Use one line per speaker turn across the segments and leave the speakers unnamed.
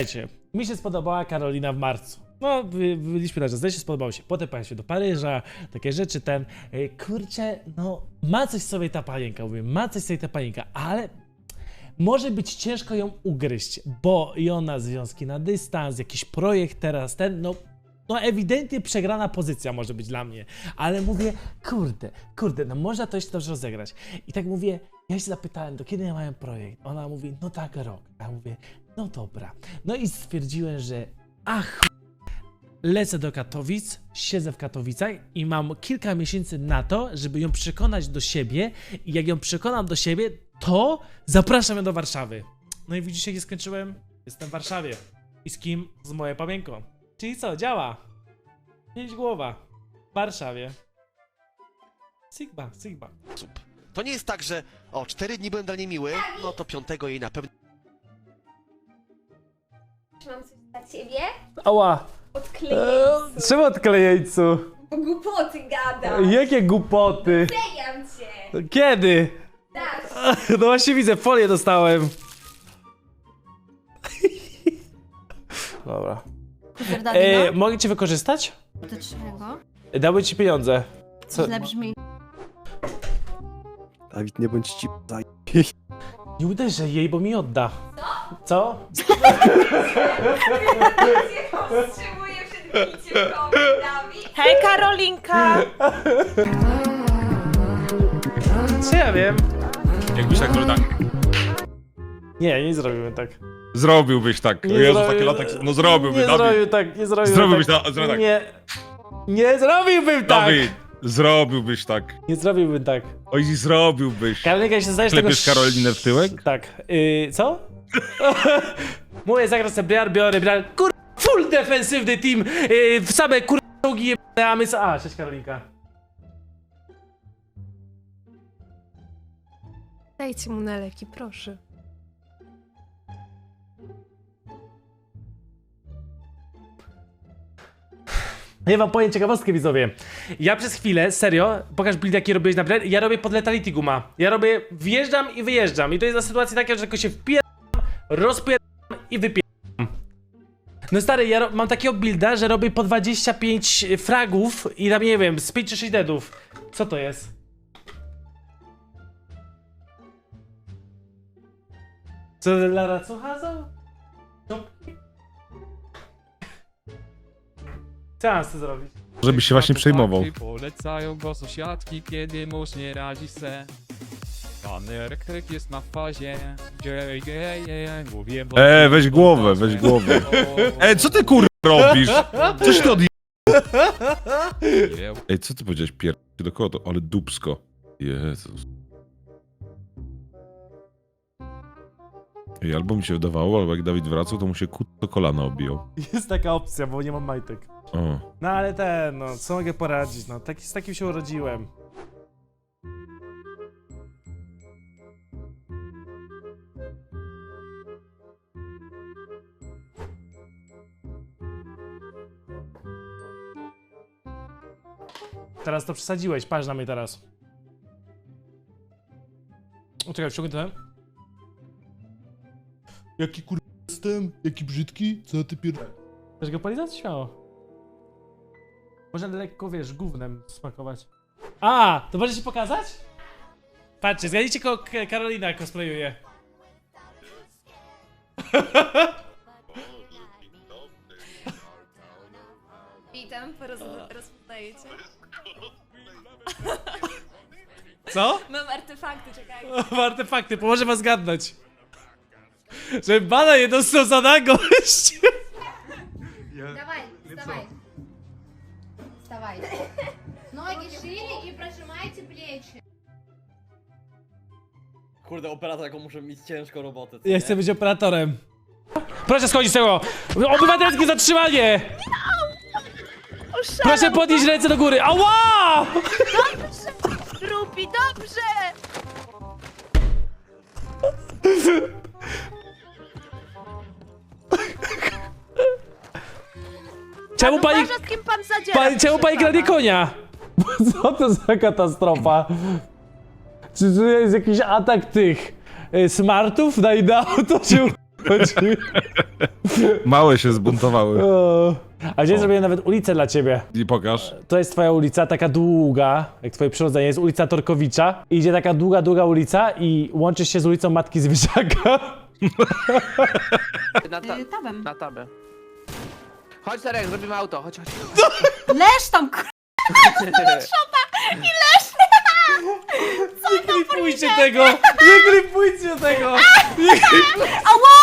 Wiecie, mi się spodobała Karolina w marcu. No, by- byliśmy na Jazzesie, spodobało się. Potem pojechał się do Paryża, takie rzeczy, ten... e, Kurczę, no, ma coś sobie ta panienka, mówię, ma coś sobie ta panienka, ale może być ciężko ją ugryźć, bo i ona związki na dystans, jakiś projekt teraz, ten, no, no ewidentnie przegrana pozycja może być dla mnie, ale mówię, kurde, kurde, no można to jeszcze dobrze rozegrać. I tak mówię, ja się zapytałem, do kiedy ja miałem projekt? Ona mówi, no tak, rok. A ja mówię, no dobra. No i stwierdziłem, że ach, lecę do Katowic, siedzę w Katowicach i mam kilka miesięcy na to, żeby ją przekonać do siebie i jak ją przekonam do siebie, to zapraszam ją do Warszawy. No i widzicie, jak skończyłem? Jestem w Warszawie. I z kim? Z moją pamiętką. Czyli co, działa. Pięć głowa. W Warszawie. Sigma, Sigma.
To nie jest tak, że o, cztery dni byłem dla niej miły, no to piątego jej na pewno
mam coś dla ciebie?
Ała!
Odklejec.
Czemu odklejejcu?
Bo głupoty gadam.
Jakie głupoty?
Klejam cię.
Kiedy?
Tak.
No właśnie widzę, folię dostałem. Dobra. E, mogę cię wykorzystać?
Do czego?
Dałby ci pieniądze. Co?
Źle brzmi.
Dawid, nie bądź ci.
Nie uderzę jej, bo mi odda. Co?
Powstrzymuję przed biciem komentarzami.
Hej Karolinka!
Co ja wiem?
Jakbyś tak, tak
Nie, nie zrobiłbym tak.
zrobiłbyś tak.
Nie
Jezu,
zrobił-
takie lata. No zrobiłby,
Nie
Dawid.
zrobił tak, nie zrobiłbym
Zrobiłbyś
tak.
ta- zrobił tak.
Nie. Nie zrobiłbym tak!
Dawid, zrobiłbyś tak.
Nie zrobiłbym tak.
Oj, zrobiłbyś.
Karolinka się zdajesz tego...
Klepiesz Karolinę w tyłek?
Tak. Yy, co? Mówię, zagram sobie Briar, biorę Briar. Kur... Full defensywny team. Yy, w same kur... czołgi jebane, a my... s- A, cześć Karolinka.
Dajcie mu na leki, proszę.
Ja wam powiem ciekawostkę, widzowie. Ja przez chwilę, serio, pokaż build jaki robiłeś na Briar, ja robię pod Letality Guma. Ja robię, wjeżdżam i wyjeżdżam. I to jest na sytuacji taka, że tylko się wpieram, rozpieram i wypieram. No stary, ja mam takiego builda, że robię po 25 fragów i tam, nie wiem, z 5 czy 6 deadów. Co to jest? Co, Lara, co hazą? Co? Co mam z tym zrobić?
Żebyś się właśnie przejmował.
Polecają go sąsiadki, kiedy mąż nie radzi se. Pan elektryk jest na fazie. Mówię, bo-
E, weź głowę, weź głowę. E, co ty kur... robisz? Coś ty od... Ej, co ty powiedziałeś pier... do kogo to? Ale dupsko. Jezus. Ej, albo mi się wydawało, albo jak Dawid wracał, to mu się kut do kolana obijał.
Jest taka opcja, bo nie mam majtek.
O.
No ale ten, no, co mogę poradzić, no, taki, z takim się urodziłem. Teraz to przesadziłeś, patrz na mnie teraz. O, czekaj, wciągnę ten.
Jaki kur... jestem? Jaki brzydki? Co ty pier...
Chcesz go polizać? Śmiało. Można lekko, wiesz, gównem smakować. A, to możesz ci pokazać? Patrzcie, zgadnijcie, kogo K- Karolina cosplayuje.
Witam, rozpoznajecie?
Co?
Mam artefakty, czekajcie.
Mam artefakty, pomoże was zgadnąć. Żeby bana nie dostał za nagość.
Давай, вставай. Вставай. Ноги шире и прожимайте плечи.
Kurde, operator, jaką muszę mieć ciężką robotę. co
Ja
nie?
chcę być operatorem. Proszę schodzić z tego. Obywatelskie zatrzymanie! Proszę podnieść ręce do góry. Ała!
Rupi, dobrze!
Czemu pani...
Uważa, z kim pan zadziera,
Pani, czemu
proszę
pani kradnie konia? Co to za katastrofa? Czy to jest jakiś atak tych y, smartów na inne auto, czy chodzi?
Małe się zbuntowały.
O. A gdzie zrobiłem nawet ulicę dla ciebie?
I pokaż.
To jest twoja ulica, taka długa, jak twoje przyrodzenie, jest ulica Torkowicza. I idzie taka długa, długa ulica i łączy się z ulicą Matki Zwierzaka.
Na, ta,
Tabem.
na tabę. Chodź Tarek, zrobimy auto, chodź, chodź.
Leż tam, kur...
Nie klipujcie tego! Nie klipujcie tego!
Ała!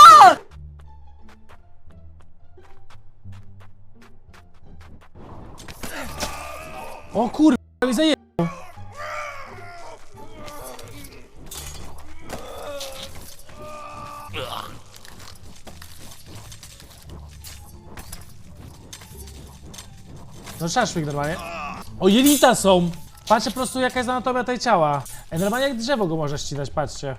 O kurwa, mi zaje... No szaszłyk normalnie. O, jelita są! Patrzcie po prostu jaka jest anatomia tej ciała. Ej, normalnie jak drzewo go może ścinać, patrzcie.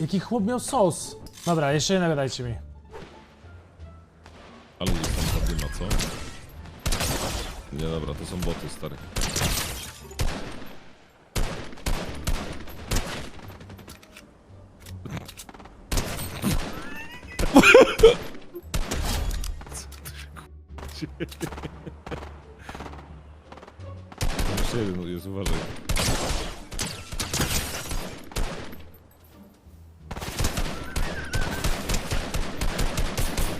Jaki chłop miał sos. Dobra, jeszcze jednego dajcie mi.
Dobra, to są boty, stary. Jeszcze jeden jest, uważaj.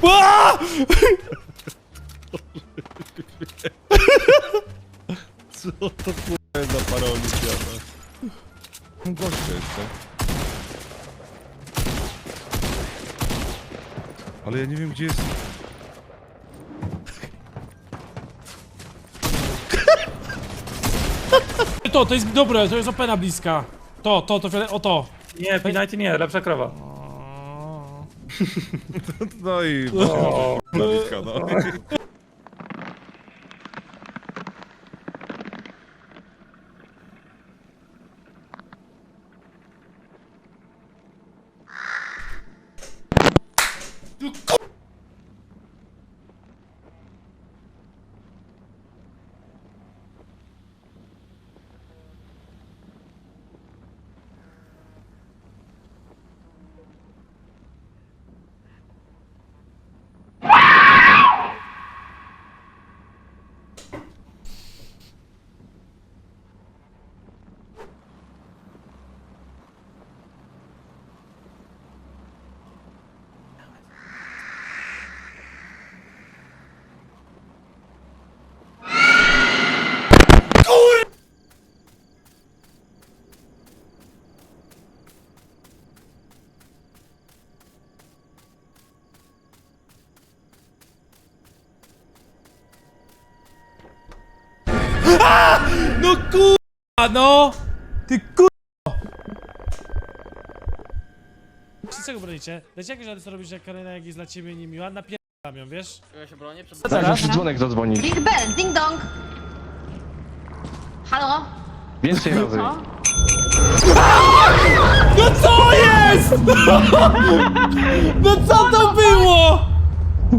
Co to kurwa za para olimpiada? Jeszcze. Ale ja nie wiem gdzie jest...
To, to jest dobre, to jest opena bliska. To, to, to, fiole- o to.
Nie, Pinajty nie, lepsza krowa.
No i... O, bliska, no.
No kurwa, no! Ty kurwa! Z czego bronicie? Dajcie jakieś rady co robisz, jak Karina jak jest dla ciebie niemiła? Napierdalam ją, wiesz?
Ja się bronię przed...
Co teraz?
dzwonek zadzwonić.
Big Ben, ding dong. Halo?
Więcej razy.
No co jest?! No co to było?!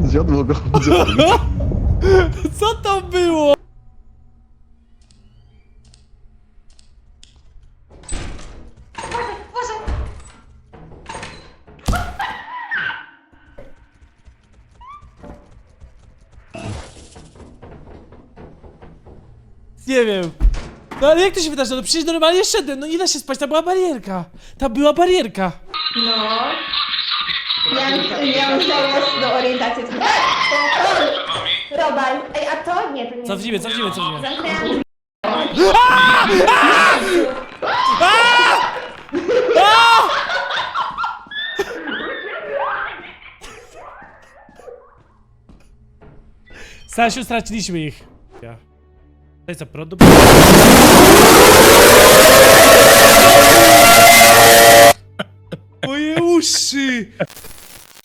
Zjadło go.
Co to było?! Nie wiem. No ale jak to się wydarzyło? No przecież normalnie szedłem, no nie da się spać, tam była barierka. Tam była barierka.
No. Ja, ja musiałam do orientacji. Robal. Ej, a to? Nie, to nie.
Cofnijmy, cofnijmy, cofnijmy.
Zamknęłam
Stasiu, straciliśmy ich. Ja. To jest co, prąd do... Moje uszy!